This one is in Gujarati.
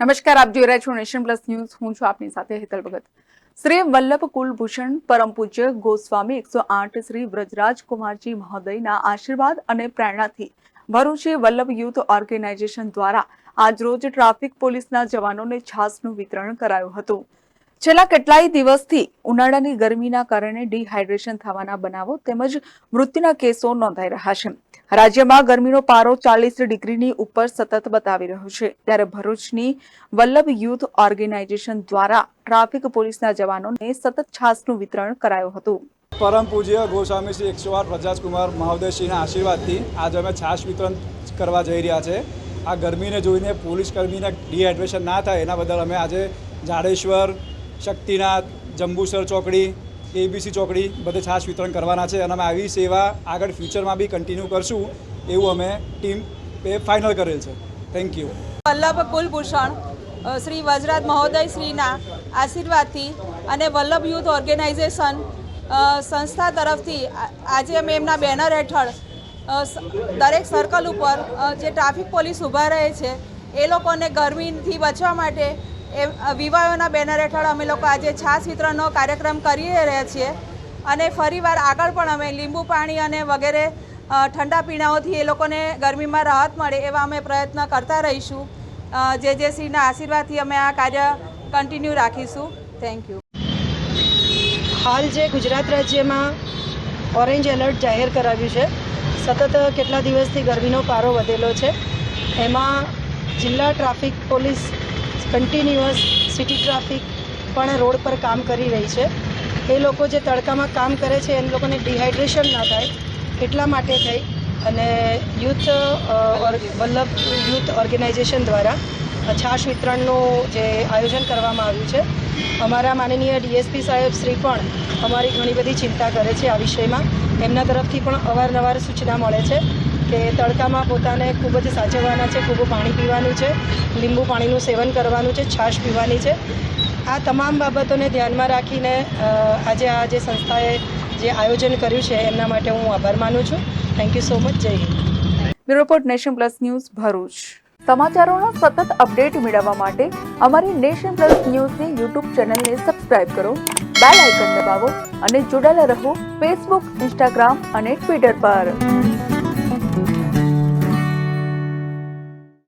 નમસ્કાર, આપ જોઈ રહ્યા છો નેશન પ્લસ ન્યૂઝ. હું છું આપની સાથે હેતલ ભગત. શ્રી વલ્લભ કુલભૂષણ પરમ પૂજ્ય ગોસ્વામી એકસો આઠ શ્રી વ્રજરાજ કુમારજી મહોદયના આશીર્વાદ અને પ્રેરણાથી ભરૂચી વલ્લભ યુથ ઓર્ગેનાઇઝેશન દ્વારા આજરોજ ટ્રાફિક પોલીસના જવાનોને છાસનું વિતરણ કરાયું હતું. છેલ્લા કેટલાય દિવસથી ઉનાળાની ગરમીના કારણે ડિહાઇડ્રેશન થવાના બનાવો તેમજ મૃત્યુના કેસો નોંધાઈ રહ્યા છે. રાજ્યમાં ગરમીનો પારો ચાલીસ ડિગ્રીની ઉપર સતત બતાવી રહ્યો છે. ત્યારે ભરૂચની વલ્લભ યુથ ઓર્ગેનાઇઝેશન દ્વારા ટ્રાફિક પોલીસના જવાનોને સતત છાસનું વિતરણ કરાયું હતું. પરમ પૂજ્ય ગોસ્વામી શ્રી એકસો આઠ પ્રજાજકુમાર મહોદયશ્રીના આશીર્વાદથી આજે અમે છાશ વિતરણ કરવા જઈ રહ્યા છે. આ ગરમીને જોઈને પોલીસ કર્મીને ડિહાઇડ્રેશન ના થાય એના બદલ અમે આજે જાડેશ્વર, શક્તિનાથ, જંબુસર ચોકડી એબીસી ચોકડી બધે છાશ વિતરણ કરવાના છે અને અમે આવી સેવા આગળ ફ્યુચરમાં બી કન્ટિન્યુ કરશું એવું અમે ટીમ એ ફાઇનલ કરેલ છે. થેન્ક યુ વલ્લભ કુલભૂષણ શ્રી વજરાજ મહોદય શ્રીના આશીર્વાદથી અને વલ્લભ યુથ ઓર્ગેનાઇઝેશન સંસ્થા તરફથી આજે અમે એમના બેનર હેઠળ દરેક સર્કલ ઉપર જે ટ્રાફિક પોલીસ ઊભા રહે છે, એ લોકોને ગરમીથી બચવા માટે એ વિવાહોના બેનર હેઠળ અમે લોકો આજે છાશ વિતરણનો કાર્યક્રમ કરી રહ્યા છીએ. અને ફરીવાર આગળ પણ અમે લીંબુ પાણી અને વગેરે ઠંડા પીણાઓથી એ લોકોને ગરમીમાં રાહત મળે એવા અમે પ્રયત્ન કરતા રહીશું. જે જે શ્રીના આશીર્વાદથી અમે આ કાર્ય કન્ટિન્યુ રાખીશું. થેન્ક યુ હાલ જે ગુજરાત રાજ્યમાં ઓરેન્જ એલર્ટ જાહેર કરાવ્યું છે, સતત કેટલા દિવસથી ગરમીનો પારો વધેલો છે, એમાં જિલ્લા traffic police continuous city traffic પણ રોડ પર કામ કરી રહી છે. એ લોકો જે તડકામાં કામ કરે છે એ લોકોને ડિહાઇડ્રેશન ના થાય, એટલા માટે થઈ. અને યુથ વલ્લભ યુથ ઓર્ગેનાઇઝેશન દ્વારા છાશ વિતરણનું જે આયોજન કરવામાં આવ્યું છે. અમારા માનનીય ડીએસપી સાહેબ શ્રી પણ અમારી ઘણી બધી ચિંતા કરે છે આ વિષયમાં. એમના તરફથી પણ અવારનવાર સૂચના મળે છે. કે તડકામાં પોતાને ખૂબ જ સાચવવાના છે, ખૂબ પાણી પીવાનું છે, લીંબુ પાણીનું સેવન કરવાનું છે, છાશ પીવાની છે. આ તમામ બાબતોને ધ્યાનમાં રાખીને આજે આ જે સંસ્થાએ જે આયોજન કર્યું છે, એમના માટે હું આભાર માનું છું. Thank you so much Jai Hind. Report nation plus news Bharuch. સમાચારોના સતત અપડેટ મેળવવા માટે અમારી નેશન પ્લસ ન્યૂઝની યુટ્યુબ ચેનલને સબસ્ક્રાઇબ કરો, બેલ આઇકન દબાવો અને જોડાયેલા રહો ફેસબુક, ઇન્સ્ટાગ્રામ અને ટ્વિટર પર. Thank you.